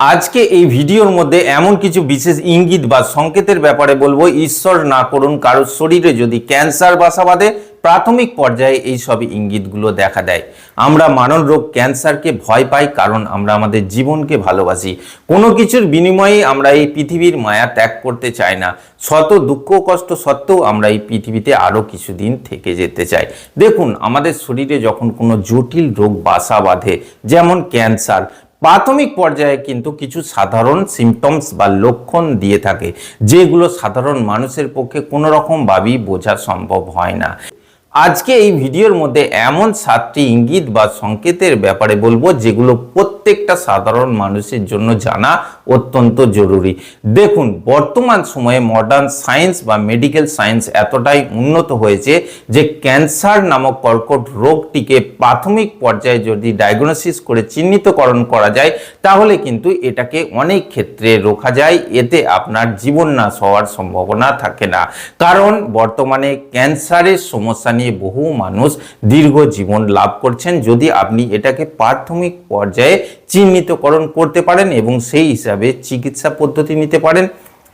আজকে এই ভিডিওর মধ্যে এমন কিছু বিশেষ ইঙ্গিত বা সংকেতের ব্যাপারে বলব, ঈশ্বর না করুন, কারোর শরীরে যদি ক্যান্সার, বাসা বাঁধে, প্রাথমিক পর্যায়ে এই সব ইঙ্গিতগুলো দেখা দেয়। আমরা মানব রোগ ক্যান্সারকে ভয় পাই, কারণ আমরা আমাদের জীবনকে ভালোবাসি। কোনো কিছুর বিনিময়ে আমরা এই পৃথিবীর মায়া ত্যাগ করতে চাই না। শত দুঃখ কষ্ট সত্ত্বেও আমরা এই পৃথিবীতে আরও কিছুদিন থেকে যেতে চাই। দেখুন, আমাদের শরীরে যখন কোনো জটিল রোগ, বাসা বাঁধে, যেমন ক্যান্সার প্রাথমিক পর্যায়ে কিন্তু কিছু সাধারণ সিমটমস বা লক্ষণ দিয়ে থাকে, যেগুলো সাধারণ মানুষের পক্ষে কোনো রকমভাবেই বোঝা সম্ভব হয় না। আজকে এই ভিডিওর মধ্যে এমন সাতটি ইঙ্গিত বা সংকেতের ব্যাপারে বলব, যেগুলো প্রত্যেকটা সাধারণ মানুষের জন্য জানা অত্যন্ত জরুরি। দেখুন, বর্তমান সময়ে মডার্ন সায়েন্স বা মেডিকেল সায়েন্স এতটাই উন্নত হয়েছে যে ক্যান্সার নামক কর্কট রোগটিকে প্রাথমিক পর্যায়ে যদি ডায়াগনোসিস করে চিহ্নিতকরণ করা যায়, তাহলে কিন্তু এটাকে অনেক ক্ষেত্রে রোখা যায়। এতে আপনার জীবন নাশ হওয়ার সম্ভাবনা থাকে না। কারণ, বর্তমানে ক্যান্সারের সমস্যা নিয়ে বহু মানুষ দীর্ঘ জীবন লাভ করছেন। যদি আপনি এটাকে প্রাথমিক পর্যায়ে চিহ্নিতকরণ করতে পারেন এবং সেই হিসাবে চিকিৎসা পদ্ধতি নিতে পারেন।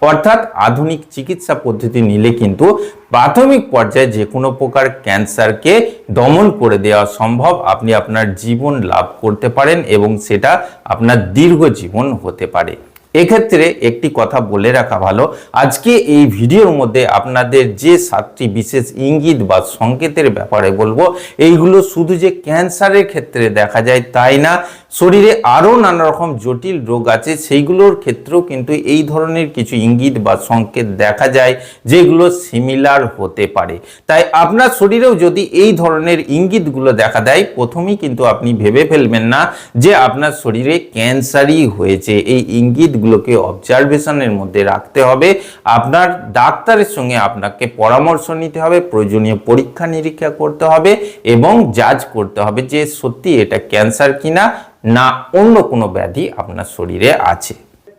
অর্থাৎ আধুনিক চিকিৎসা পদ্ধতি নিলে কিন্তু প্রাথমিক পর্যায়ে যে কোনো প্রকার ক্যান্সারকে দমন করে দেওয়া সম্ভব। আপনি আপনার জীবন লাভ করতে পারেন এবং সেটা আপনার দীর্ঘ জীবন হতে পারে। এক্ষেত্রে একটি কথা বলে রাখা ভালো। আজকে এই ভিডিওর মধ্যে আপনাদের যে সাতটি বিশেষ ইঙ্গিত বা সংকেতের ব্যাপারে বলব, এইগুলো শুধু যে ক্যান্সারের ক্ষেত্রে দেখা যায় তাই না শরীরে আরও নানা রকম জটিল রোগ আছে, সেইগুলোর ক্ষেত্রেও কিন্তু এই ধরনের কিছু ইঙ্গিত বা সংকেত দেখা যায়, যেগুলো সিমিলার হতে পারে। তাই আপনার শরীরেও যদি এই ধরনের ইঙ্গিতগুলো দেখা দেয়, প্রথমেই কিন্তু আপনি ভেবে ফেলবেন না যে আপনার শরীরে ক্যান্সারই হয়েছে। এই ইঙ্গিতগুলোকে অবজারভেশনের মধ্যে রাখতে হবে। আপনার ডাক্তারের সঙ্গে আপনাকে পরামর্শ নিতে হবে, প্রয়োজনীয় পরীক্ষা নিরীক্ষা করতে হবে এবং জাজ করতে হবে যে সত্যি এটা ক্যান্সার কিনা না অন্য কোনো ব্যাধি আপনার শরীরে আছে।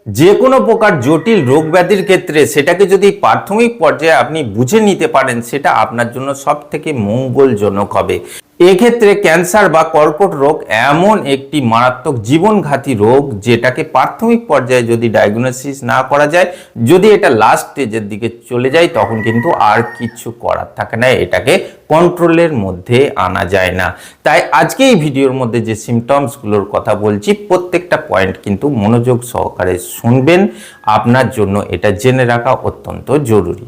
যে কোনো প্রকার জটিল রোগ ব্যাধির ক্ষেত্রে সেটাকে যদি প্রাথমিক পর্যায়ে আপনি বুঝে নিতে পারেন, সেটা আপনার জন্য সব থেকে মঙ্গলজনক হবে। এক্ষেত্রে ক্যান্সার বা কর্কট রোগ এমন একটি মারাত্মক জীবনঘাতী রোগ যেটাকে প্রাথমিক পর্যায়ে যদি ডায়াগনোসিস না করা যায়, যদি এটা লাস্ট স্টেজের দিকে চলে যায়, তখন কিন্তু আর কিছু করার থাকে না, এটাকে কন্ট্রোলের মধ্যে আনা যায় না। তাই আজকে এই ভিডিওর মধ্যে যে সিমটমসগুলোর কথা বলছি, প্রত্যেকটা পয়েন্ট কিন্তু মনোযোগ সহকারে শুনবেন। আপনার জন্য এটা জেনে রাখা অত্যন্ত জরুরি।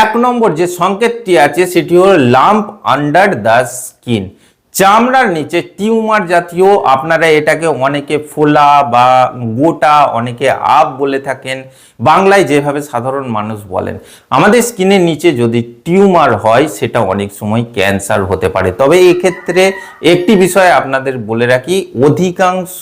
এক নম্বর যে সংকেতটি আছে, সেটি হলো লাম্প আন্ডার দ্য স্কিন চামড়ার নিচে টিউমার জাতীয় আপনারা এটাকে অনেকে ফোলা বা গোটা অনেকে আপ বলে থাকেন। বাংলায় যেভাবে সাধারণ মানুষ বলেন, আমাদের স্কিনের নিচে যদি টিউমার হয়, সেটা অনেক সময় ক্যান্সার হতে পারে। তবে এক্ষেত্রে একটি বিষয় আপনাদের বলে রাখি, অধিকাংশ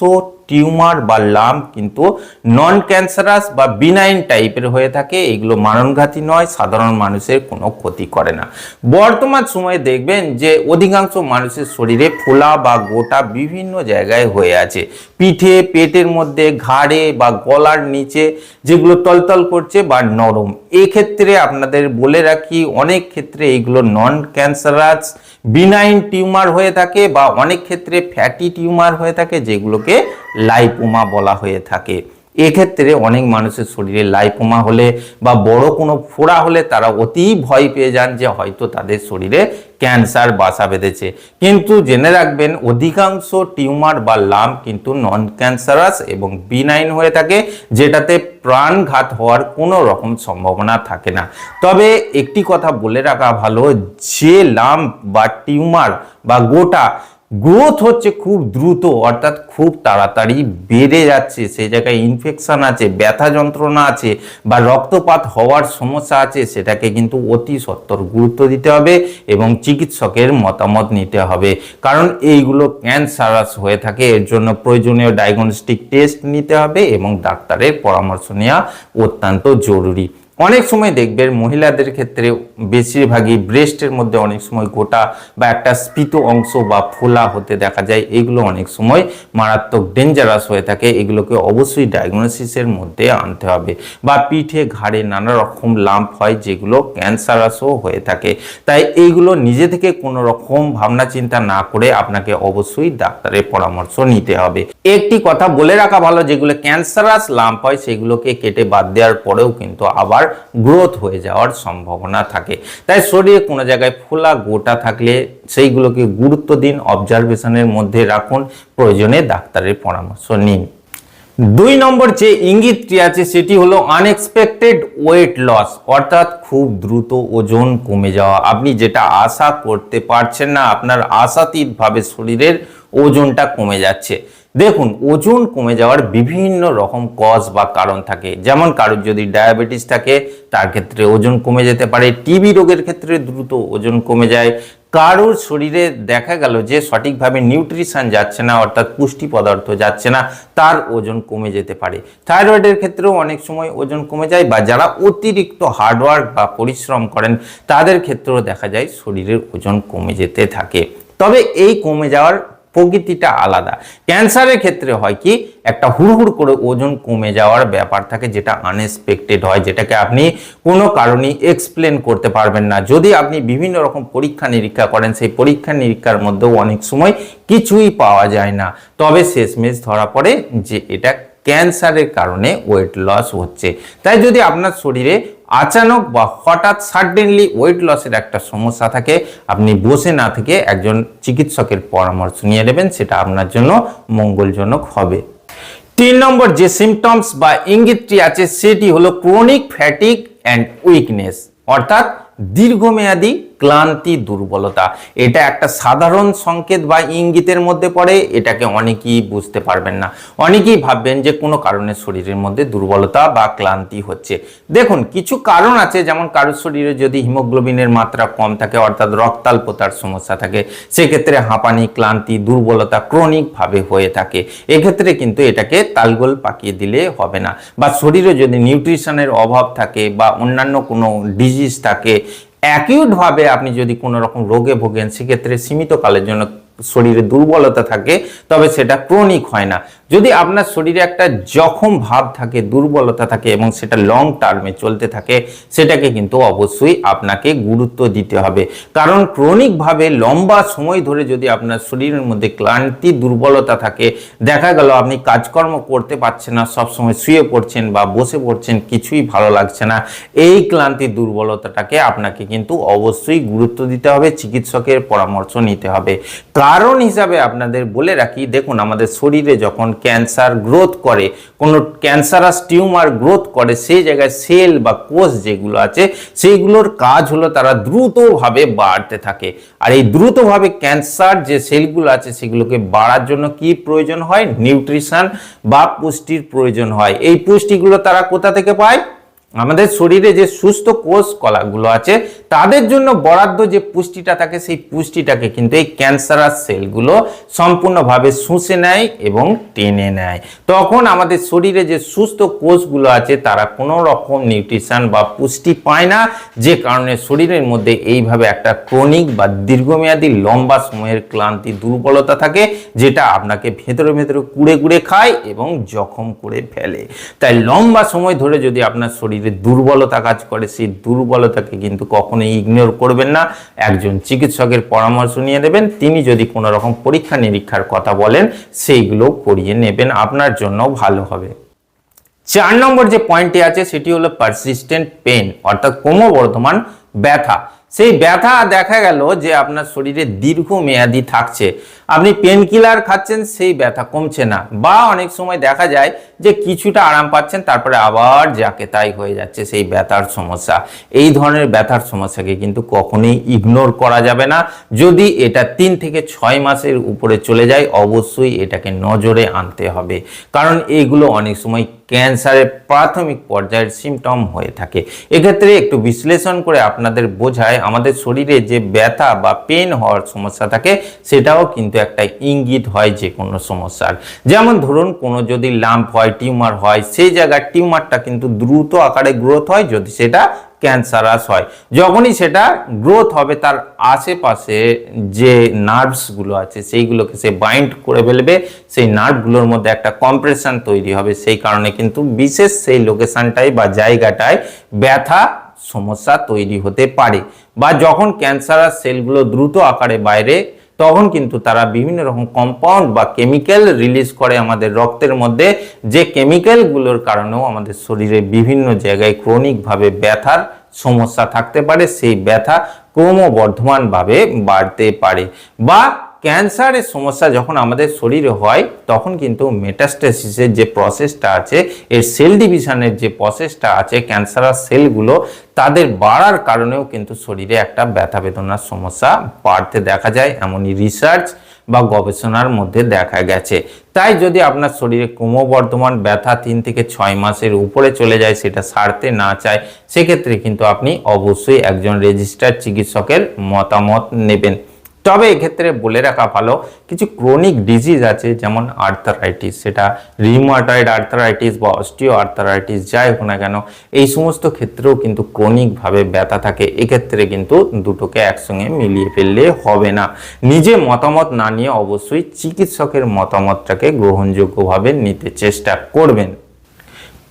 টিউমার বা লাম কিন্তু নন ক্যান্সারাস বা বিনাইন টাইপের হয়ে থাকে। এগুলো মারণঘাতী নয়, সাধারণ মানুষের কোনো ক্ষতি করে না। বর্তমান সময়ে দেখবেন যে, অধিকাংশ মানুষের শরীরে ফোলা বা গোটা বিভিন্ন জায়গায় হয়ে আছে। পিঠে, পেটের মধ্যে, ঘাড়ে বা গলার নিচে যেগুলো তলতল করছে বা নরম। এক্ষেত্রে আপনাদের বলে রাখি, অনেক ক্ষেত্রে এইগুলো নন ক্যান্সারাস বিনাইন টিউমার হয়ে থাকে বা অনেক ক্ষেত্রে ফ্যাটি টিউমার হয়ে থাকে যেগুলোকে লাইপোমা বলা হয়ে থাকে। এক্ষেত্রে অনেক মানুষের শরীরে লাইপোমা হলে বা বড় কোনো ফোড়া হলে তারা অতি ভয় পেয়ে যান যে হয়তো তাদের শরীরে ক্যান্সার, বাসা বেঁধেছে। কিন্তু জেনে রাখবেন, অধিকাংশ টিউমার বা লাম্প কিন্তু নন ক্যান্সারাস এবং বিনাইন হয়ে থাকে, যেটাতে প্রাণঘাত হওয়ার কোনো রকম সম্ভাবনা থাকে না। তবে একটি কথা বলে রাখা ভালো, যে লাম্প বা টিউমার বা গোটা গ্রোথ হচ্ছে খুব দ্রুত, অর্থাৎ খুব তাড়াতাড়ি বেড়ে যাচ্ছে। সেই জায়গায় ইনফেকশন আছে, ব্যথা যন্ত্রণা আছে বা রক্তপাত হওয়ার সমস্যা আছে, সেটাকে কিন্তু অতি সত্তর গুরুত্ব দিতে হবে এবং চিকিৎসকের মতামত নিতে হবে। কারণ এইগুলো ক্যান্সারাস হয়ে থাকে, এর জন্য প্রয়োজনীয় ডায়াগনস্টিক টেস্ট নিতে হবে এবং ডাক্তারের পরামর্শ নেওয়া অত্যন্ত জরুরি। অনেক সময় দেখবেন মহিলাদের ক্ষেত্রে বেশিরভাগই ব্রেস্টের মধ্যে অনেক সময় গোটা বা একটা স্ফীত অংশ বা ফোলা হতে দেখা যায়। এগুলো অনেক সময় মারাত্মক ডেঞ্জারাস হয়ে থাকে। এগুলোকে অবশ্যই ডায়াগনোসিসের মধ্যে আনতে হবে। বা পিঠে, ঘাড়ে নানা রকম লাম্প হয় যেগুলো ক্যান্সারাসও হয়ে থাকে। তাই এইগুলো নিজে থেকে কোনো রকম ভাবনা চিন্তা না করে আপনাকে অবশ্যই ডাক্তারের পরামর্শ নিতে হবে। একটি কথা বলে রাখা ভালো, যেগুলো ক্যান্সারাস লাম্প হয় সেগুলোকে কেটে বাদ দেওয়ার পরেও কিন্তু আবার গ্রোথ হয়ে যাওয়ার সম্ভাবনা থাকে। তাই শরীরে কোনো জায়গায় ফোলা, গোটা থাকলে সেইগুলোকে গুরুত্ব দিন অবজারভেশনের মধ্যে রাখুন, প্রয়োজনে ডাক্তারের পরামর্শ নিন। দুই নম্বর যে ইঙ্গিতটি আছে সেটি হলো আনএক্সপেক্টেড ওয়েট লস অর্থাৎ খুব দ্রুত ওজন কমে যাওয়া। আপনি যেটা আশা করতে পারছেন না, আপনার আশাতীতভাবে শরীরের ওজনটা কমে যাচ্ছে। দেখুন, ওজন কমে যাওয়ার বিভিন্ন রকম কজ বা কারণ থাকে। যেমন কারোর যদি ডায়াবেটিস থাকে, তার ক্ষেত্রে ওজন কমে যেতে পারে। টিবি রোগের ক্ষেত্রে দ্রুত ওজন কমে যায়। কারোর শরীরে দেখা গেল যে সঠিকভাবে নিউট্রিশন যাচ্ছে না, অর্থাৎ পুষ্টি পদার্থ যাচ্ছে না, তার ওজন কমে যেতে পারে। থাইরয়েডের ক্ষেত্রেও অনেক সময় ওজন কমে যায় বা যারা অতিরিক্ত হার্ডওয়ার্ক বা পরিশ্রম করেন, তাদের ক্ষেত্রেও দেখা যায় শরীরের ওজন কমে যেতে থাকে। তবে এই কমে যাওয়ার প্রকৃতিটা আলাদা। ক্যান্সারের ক্ষেত্রে হয় কি, একটা হুড়হুড় করে ওজন কমে যাওয়ার ব্যাপার থাকে যেটা আনএক্সপেক্টেড হয়, যেটাকে আপনি কোনো কারণেই এক্সপ্লেন করতে পারবেন না। যদি আপনি বিভিন্ন রকম পরীক্ষা নিরীক্ষা করেন, সেই পরীক্ষা নিরীক্ষার মধ্যেও অনেক সময় কিছুই পাওয়া যায় না। তবে শেষমেশ ধরা পড়ে যে এটা ক্যান্সারের কারণে ওয়েট লস হচ্ছে। তাই যদি আপনার শরীরে আচানক বা হঠাৎ সাডেনলি ওয়েট লসের একটা সমস্যা থাকে। আপনি বসে না থেকে একজন চিকিৎসকের পরামর্শ নিয়ে নেবেন, সেটা আপনার জন্য মঙ্গলজনক হবে। তিন নম্বর যে সিমটমস বা ইঙ্গিতটি আছে, সেটি হলো ক্রনিক ফ্যাটিক অ্যান্ড উইকনেস অর্থাৎ দীর্ঘমেয়াদী ক্লান্তি দুর্বলতা। এটা একটা সাধারণ সংকেত বা ইঙ্গিতের মধ্যে পড়ে, এটাকে অনেকেই বুঝতে পারবেন না। অনেকেই ভাববেন যে কোনো কারণে শরীরের মধ্যে দুর্বলতা বা ক্লান্তি হচ্ছে। দেখুন, কিছু কারণ আছে যেমন কারোর শরীরে যদি হিমোগ্লোবিনের মাত্রা কম থাকে, অর্থাৎ রক্তাল্পতার সমস্যা থাকে, সেক্ষেত্রে হাঁপানি, ক্লান্তি, দুর্বলতা ক্রনিকভাবে হয়ে থাকে। এক্ষেত্রে কিন্তু এটাকে তালগোল পাকিয়ে দিলে হবে না। বা শরীরে যদি নিউট্রিশনের অভাব থাকে বা অন্যান্য কোনো ডিজিজ থাকে অ্যাকিউটভাবে আপনি যদি কোনো রকম রোগে ভোগেন, সেক্ষেত্রে সীমিত কালের জন্য শরীরে দুর্বলতা থাকে, তবে সেটা ক্রনিক হয় না। যদি আপনার শরীরে একটা জখম ভাব থাকে, দুর্বলতা থাকে এবং সেটা লং টার্মে চলতে থাকে, সেটাকে কিন্তু অবশ্যই আপনাকে গুরুত্ব দিতে হবে। কারণ ক্রনিকভাবে লম্বা সময় ধরে যদি আপনার শরীরের মধ্যে ক্লান্তি, দুর্বলতা থাকে, দেখা গেল আপনি কাজকর্ম করতে পারছেন না, সবসময় শুয়ে পড়ছেন বা বসে পড়ছেন, কিছুই ভালো লাগছে না, এই ক্লান্তি, দুর্বলতাটাকে আপনাকে কিন্তু অবশ্যই গুরুত্ব দিতে হবে, চিকিৎসকের পরামর্শ নিতে হবে। কারণ হিসাবে আপনাদের বলে রাখি, দেখুন, আমাদের শরীরে যখন ক্যান্সার গ্রোথ করে, কোনো ক্যান্সারাস টিউমার গ্রোথ করে, সেই জায়গায় সেল বা কোষ যেগুলো আছে, সেইগুলোর কাজ হলো তারা দ্রুতভাবে বাড়তে থাকে। আর এই দ্রুতভাবে ক্যান্সার যে সেলগুলো আছে, সেগুলোকে বাড়ার জন্য কি প্রয়োজন হয়? নিউট্রিশন বা পুষ্টির প্রয়োজন হয়। এই পুষ্টিগুলো তারা কোথা থেকে পায়? আমাদের শরীরে যে সুস্থ কোষ কলাগুলো আছে, তাদের জন্য বরাদ্দ যে পুষ্টিটা থাকে, সেই পুষ্টিটাকে কিন্তু এই ক্যান্সারাস সেলগুলো সম্পূর্ণভাবে শুষে নেয় এবং টেনে নেয়। তখন আমাদের শরীরে যে সুস্থ কোষগুলো আছে, তারা কোনো রকম নিউট্রিশন বা পুষ্টি পায় না, যে কারণে শরীরের মধ্যে এইভাবে একটা ক্রনিক বা দীর্ঘমেয়াদী লম্বা সময়ের ক্লান্তি, দুর্বলতা থাকে। যেটা আপনাকে ভেতরে ভেতরে কুড়ে কুড়ে খায় এবং জখম করে ফেলে। তাই লম্বা সময় ধরে যদি আপনার শরীরে দুর্বলতা কাজ করে, সেই দুর্বলতাকে কিন্তু কখনোই ইগনোর করবেন না। একজন চিকিৎসকের পরামর্শ নিয়ে নেবেন। তিনি যদি কোনো রকম পরীক্ষা নিরীক্ষার কথা বলেন, সেইগুলো করিয়ে নেবেন। আপনার জন্য ভালো হবে। চার নম্বর যে পয়েন্টটি আছে, সেটি হলো পারসিস্টেন্ট পেন অর্থাৎ ক্রমবর্ধমান ব্যথা। সেই ব্যথা দেখা গেল যে আপনার শরীরে দীর্ঘমেয়াদী থাকছে। আপনি পেন কিলার খাচ্ছেন, সেই ব্যথা কমছে না। বা অনেক সময় দেখা যায় যে কিছুটা আরাম পাচ্ছেন, তারপরে আবার যাকে তাই হয়ে যাচ্ছে সেই ব্যথার সমস্যা। এই ধরনের ব্যথার সমস্যাকে কিন্তু কখনোই ইগনোর করা যাবে না। যদি এটা তিন থেকে ছয় মাসের উপরে চলে যায়, অবশ্যই এটাকে নজরে আনতে হবে। কারণ এইগুলো অনেক সময় ক্যান্সারের প্রাথমিক পর্যায়ের সিমটম হয়ে থাকে। এক্ষেত্রে একটু বিশ্লেষণ করে আপনাদের বোঝায়, আমাদের শরীরে যে ব্যথা বা পেন হওয়ার সমস্যা থাকে, সেটাও কিন্তু একটা ইঙ্গিত হয় যে কোনো সমস্যার। যেমন ধরুন, কোনো যদি লাম্প হয় টিউমার হয়, সেই জায়গার টিউমারটা কিন্তু দ্রুত আকারে গ্রোথ হয়, যদি সেটা ক্যান্সারাস হয়। যখনই সেটা গ্রোথ হবে, তার আশেপাশে যে নার্ভসগুলো আছে, সেইগুলোকে সে বাইন্ড করে ফেলবে, সেই নার্ভগুলোর মধ্যে একটা কম্প্রেশন তৈরি হবে, সেই কারণে কিন্তু বিশেষ সেই লোকেশানটায় বা জায়গাটায় ব্যথা সমস্যা তৈরি হতে পারে বা যখন ক্যান্সারাস সেলগুলো দ্রুত আকারে বাইরে, তখন কিন্তু তারা বিভিন্ন রকম কম্পাউন্ড বা কেমিক্যাল রিলিজ করে আমাদের রক্তের মধ্যে। যে কেমিক্যালগুলোর কারণেও আমাদের শরীরে বিভিন্ন জায়গায় ক্রনিকভাবে ব্যথার সমস্যা থাকতে পারে। সেই ব্যথা ক্রমবর্ধমানভাবে বাড়তে পারে বা ক্যান্সারের সমস্যা যখন আমাদের শরীরে হয়, তখন কিন্তু মেটাস্টেসিসের যে প্রসেসটা আছে, এর সেল ডিভিশনের যে প্রসেসটা আছে ক্যান্সারাস সেলগুলো তাদের বাড়ার কারণেও কিন্তু শরীরে একটা ব্যথা বেদনার সমস্যা বাড়তে দেখা যায়। এমনই রিসার্চ বা গবেষণার মধ্যে দেখা গেছে। তাই যদি আপনার শরীরে ক্রমবর্ধমান ব্যথা তিন থেকে ছয় মাসের উপরে চলে যায়, সেটা সারতে না চায়, সেক্ষেত্রে কিন্তু আপনি অবশ্যই একজন রেজিস্টার্ড চিকিৎসকের মতামত নেবেন। তবে এক্ষেত্রে বলে রাখা ভালো, কিছু ক্রনিক ডিজিজ আছে যেমন আর্থারাইটিস সেটা রিমাটয়েড আর্থারাইটিস বা অস্টিও আর্থারাইটিস যাই হোক না কেন, এই সমস্ত ক্ষেত্রেও কিন্তু ক্রনিকভাবে ব্যথা থাকে। এক্ষেত্রে কিন্তু দুটোকে একসঙ্গে মিলিয়ে ফেললে হবে না। নিজে মতামত না নিয়ে অবশ্যই চিকিৎসকের মতামতটাকে গ্রহণযোগ্যভাবে নিতে চেষ্টা করবেন।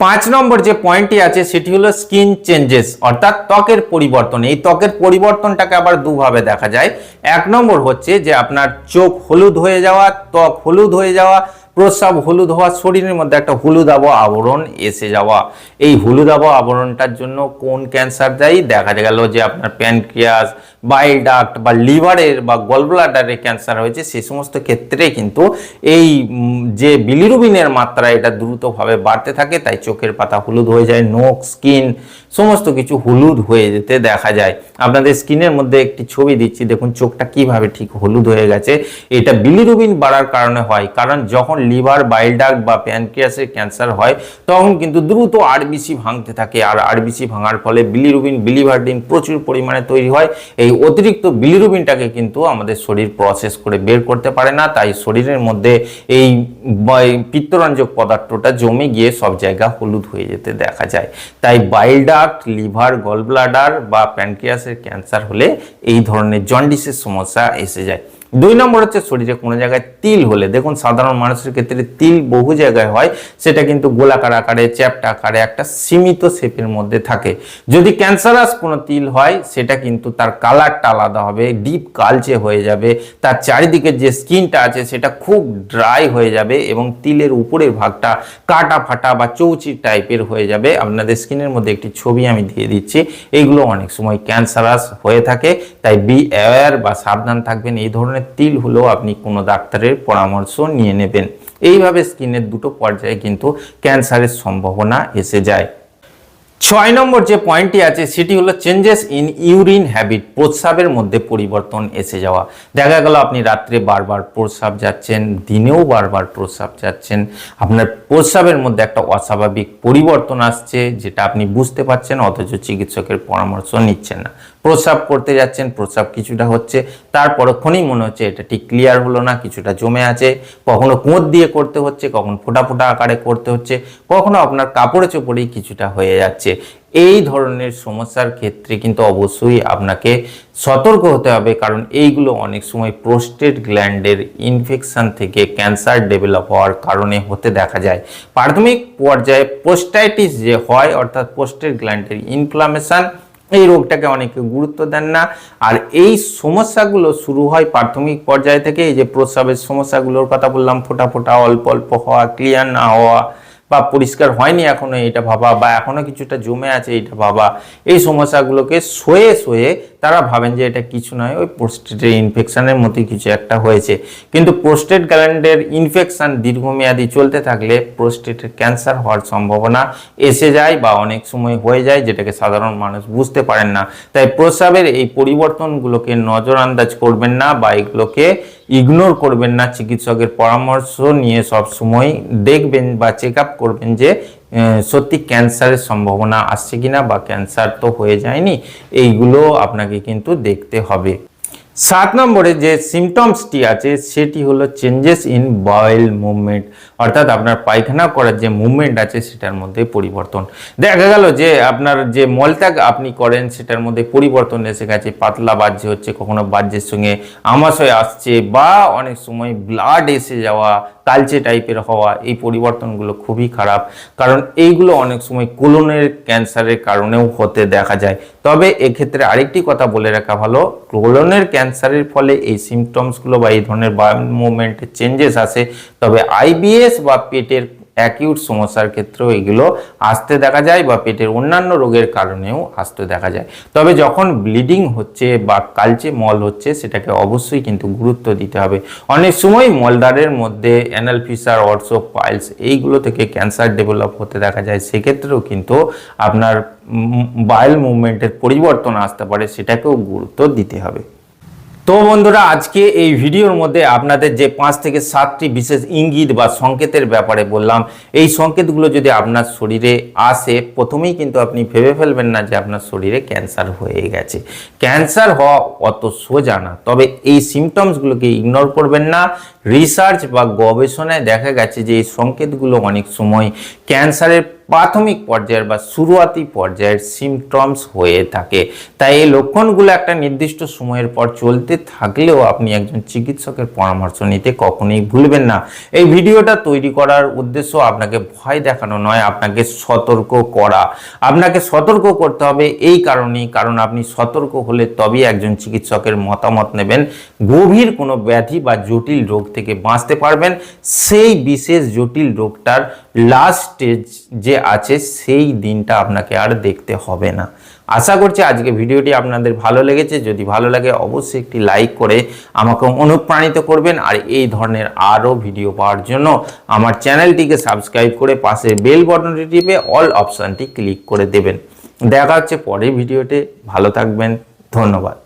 পাঁচ নম্বর যে পয়েন্টটি আছে, সেটি হলো স্কিন চেঞ্জেস অর্থাৎ ত্বকের পরিবর্তন। এই ত্বকের পরিবর্তনটাকে আবার দুভাবে দেখা যায়। এক নম্বর হচ্ছে যে আপনার চোখ হলুদ হয়ে যাওয়া, ত্বক হলুদ হয়ে যাওয়া প্রস্রাব হলুদ হওয়া শরীরের মধ্যে একটা হলুদাব আবরণ এসে যাওয়া। এই হলুদাব আবরণটার জন্য কোন ক্যান্সার দায়ী? দেখা গেল যে আপনার প্যানক্রিয়াস, বাইল ডাক্ট বা লিভারের বা গলব্লাডারের ক্যান্সার হয়েছে সেই সমস্ত ক্ষেত্রে কিন্তু এই যে বিলিরুবিনের মাত্রা, এটা দ্রুতভাবে বাড়তে থাকে, তাই চোখের পাতা হলুদ হয়ে যায় নোক স্কিন, সমস্ত কিছু হলুদ হয়ে যেতে দেখা যায়। আপনাদের স্কিনের মধ্যে একটি ছবি দিচ্ছি, দেখুন চোখটা কীভাবে ঠিক হলুদ হয়ে গেছে। এটা বিলিরুবিন বাড়ার কারণে হয়, কারণ যখন লিভার বাইল ডাক্ট বা প্যানক্রিয়াসের ক্যান্সার হয়, তখন কিন্তু দ্রুত আরবিসি ভাঙতে থাকে। আর আরবিসি ভাঙার ফলে বিলিরুবিন বিলিভার্ডিন প্রচুর পরিমাণে তৈরি হয়। এই অতিরিক্ত বিলিরুবিনটাকে কিন্তু আমাদের শরীর প্রসেস করে বের করতে পারে না। তাই শরীরের মধ্যে এই পিত্তরঞ্জক পদার্থটা জমে গিয়ে সব জায়গা হলুদ হয়ে যেতে দেখা যায়। তাই বাইল ডাক্ট লিভার গলব্লাডার বা প্যানক্রিয়াসের ক্যান্সার হলে এই ধরনের জন্ডিসের সমস্যা এসে যায়। দুই নম্বর হচ্ছে শরীরে কোনো জায়গায় তিল হলে, দেখুন সাধারণ মানুষের ক্ষেত্রে তিল বহু জায়গায় হয়, সেটা কিন্তু গোলাকার আকারে, চ্যাপ্টা আকারে একটা সীমিত শেপের মধ্যে থাকে। যদি ক্যান্সারাস কোনো তিল হয়, সেটা কিন্তু তার কালারটা আলাদা হবে, ডিপ কালচে হয়ে যাবে, তার চারিদিকের যে স্কিনটা আছে সেটা খুব ড্রাই হয়ে যাবে এবং তিলের উপরের ভাগটা কাটা ফাটা বা চৌচি টাইপের হয়ে যাবে। আপনাদের স্কিনের মধ্যে একটি ছবি আমি দিয়ে দিচ্ছি এইগুলো অনেক সময় ক্যান্সারাস হয়ে থাকে, তাই বি অ্যাওয়ার বা সাবধান থাকবেন, এই ধরনের তিল হলেও আপনি কোনো ডাক্তারের পরামর্শ নিয়ে নেবেন। এইভাবে স্কিনের দুটো পর্যায়ে কিন্তু ক্যান্সারের সম্ভাবনা এসে যায়। ছয় নম্বর যে পয়েন্টটি আছে, সেটি হলো চেঞ্জেস ইন ইউরিন হ্যাবিট প্রস্রাবের মধ্যে পরিবর্তন এসে যাওয়া। দেখা গেল আপনি রাত্রে বারবার প্রস্রাব যাচ্ছেন, দিনেও বারবার প্রস্রাব যাচ্ছেন। আপনার প্রস্রাবের মধ্যে একটা অস্বাভাবিক পরিবর্তন আসছে, যেটা আপনি বুঝতে পারছেন, অথচ চিকিৎসকের পরামর্শ নিচ্ছেন না। প্রস্রাব করতে যাচ্ছেন, প্রস্রাব কিছুটা হচ্ছে। তার পরক্ষণেই মনে হচ্ছে এটা ঠিক ক্লিয়ার হলো না, কিছুটা জমে আছে। কখনো কোঁত দিয়ে করতে হচ্ছে, কখন ফোটা ফোটা আকারে করতে হচ্ছে, কখনো আপনার কাপড়ে চোপড়েই কিছুটা হয়ে যাচ্ছে। এই ধরনের সমস্যার ক্ষেত্রে কিন্তু অবশ্যই আপনাকে সতর্ক হতে হবে, কারণ এইগুলো অনেক সময় প্রোস্টেট গ্ল্যান্ডের ইনফেকশন থেকে ক্যান্সার ডেভেলপ হওয়ার কারণে হতে দেখা যায়। প্রাথমিক পর্যায়ে পোস্টাইটিস যে হয়, অর্থাৎ পোস্টেট গ্ল্যান্ডের ইনফ্লামেশন এই রোগটাকে অনেকে গুরুত্ব দেন না। আর এই সমস্যাগুলো শুরু হয় প্রাথমিক পর্যায় থেকে, এই যে প্রস্রাবের সমস্যাগুলোর কথা বললাম, ফোটা ফোটা, অল্প অল্প হওয়া, ক্লিয়ার না হওয়া বা পরিষ্কার হয়নি এখনও এটা ভাবা বা এখনও কিছুটা জমে আছে এটা ভাবা, এই সমস্যাগুলোকে সয়ে সয়ে তারা ভাবেন যে এটা কিছু নয়, ওই প্রোস্টেটের ইনফেকশনের মতোই কিছু একটা হয়েছে। কিন্তু প্রোস্টেট গ্ল্যান্ডের ইনফেকশন দীর্ঘমেয়াদী চলতে থাকলে প্রোস্টেটের ক্যান্সার হওয়ার সম্ভাবনা এসে যায় বা অনেক সময় হয়ে যায় যেটাকে সাধারণ মানুষ বুঝতে পারেন না। তাই প্রস্রাবের এই পরিবর্তনগুলোকে নজর আন্দাজ করবেন না বা এগুলোকে ইগনোর করবেন না। চিকিৎসকের পরামর্শ নিয়ে সব সময় দেখবেন বা চেক করবেন যে সত্যি ক্যান্সারের সম্ভাবনা আসছে কিনা বা ক্যান্সার তো হয়ে যায়নি, এইগুলো আপনাকে কিন্তু দেখতে হবে। সাত নম্বরে যে সিমটমসটি আছে, সেটি হলো চেঞ্জেস ইন বয়েল মুভমেন্ট অর্থাৎ আপনার পায়খানা করার যে মুভমেন্ট আছে, সেটার মধ্যে পরিবর্তন। দেখা গেল যে আপনার যে মলত্যাগ আপনি করেন, সেটার মধ্যে পরিবর্তন এসে গেছে, পাতলা বাহ্য হচ্ছে, কখনো বাহ্যের সঙ্গে আমাশয় আসছে, বা অনেক সময় ব্লাড এসে যাওয়া, কালচে টাইপের হওয়া, এই পরিবর্তনগুলো খুবই খারাপ। কারণ এইগুলো অনেক সময় কোলনের ক্যান্সারের কারণেও হতে দেখা যায়। তবে এক্ষেত্রে আরেকটি কথা বলে রাখা ভালো কোলনের ক্যান্সারের ফলে এই সিমটমসগুলো বা এই ধরনের বায়ো মুভমেন্টের চেঞ্জেস আসে। তবে আইবিএস বা পেটের অ্যাকিউট সমস্যার ক্ষেত্রেও এগুলো আসতে দেখা যায় বা পেটের অন্যান্য রোগের কারণেও আসতে দেখা যায়। তবে যখন ব্লিডিং হচ্ছে বা কালচে মল হচ্ছে, সেটাকে অবশ্যই কিন্তু গুরুত্ব দিতে হবে। অনেক সময় মলদারের মধ্যে অ্যানাল ফিসার অর্সো পাইলস এইগুলো থেকে ক্যান্সার ডেভেলপ হতে দেখা যায়। সেক্ষেত্রেও কিন্তু আপনার বায়োল মুভমেন্টের পরিবর্তন আসতে পারে, সেটাকেও গুরুত্ব দিতে হবে। তো বন্ধুরা, আজকে এই ভিডিওর মধ্যে আপনাদের যে পাঁচ থেকে সাতটি বিশেষ ইঙ্গিত বা সংকেতের ব্যাপারে বললাম, এই সংকেতগুলো যদি আপনার শরীরে আসে, প্রথমেই কিন্তু আপনি ভেবে ফেলবেন না যে আপনার শরীরে ক্যান্সার হয়ে গেছে। ক্যান্সার হওয়া অত সোজা না, তবে এই সিমটমসগুলোকে ইগনোর করবেন না। রিসার্চ বা গবেষণায় দেখা গেছে যে এই সংকেতগুলো অনেক সময় ক্যান্সারের প্রাথমিক পর্যায়ের বা শুরুয়াতি পর্যায়ের সিমটমস হয়ে থাকে। তাই এই লক্ষণগুলো একটা নির্দিষ্ট সময়ের পর চলতে থাকলেও আপনি একজন চিকিৎসকের পরামর্শ নিতে কখনোই ভুলবেন না। এই ভিডিওটা তৈরি করার উদ্দেশ্য আপনাকে ভয় দেখানো নয়, আপনাকে সতর্ক করা। আপনাকে সতর্ক করতে হবে এই কারণেই, কারণ আপনি সতর্ক হলে তবেই একজন চিকিৎসকের মতামত নেবেন, গভীর কোনো ব্যাধি বা জটিল রোগ থেকে বাঁচতে পারবেন। সেই বিশেষ জটিল রোগটার লাস্ট স্টেজ যে আছে, সেই দিনটা আপনাকে আর দেখতে হবে না। আশা করছি আজকে ভিডিওটি আপনাদের ভালো লেগেছে। যদি ভালো লাগে, অবশ্যই একটি লাইক করে আমাকে অনুপ্রাণিত করবেন। আর এই ধরনের আরও ভিডিও পাওয়ার জন্য আমার চ্যানেলটিকে সাবস্ক্রাইব করে পাশে বেল বটনটি টিপে অল অপশানটি ক্লিক করে দেবেন। দেখা হচ্ছে পরের ভিডিওতে ভালো থাকবেন। ধন্যবাদ।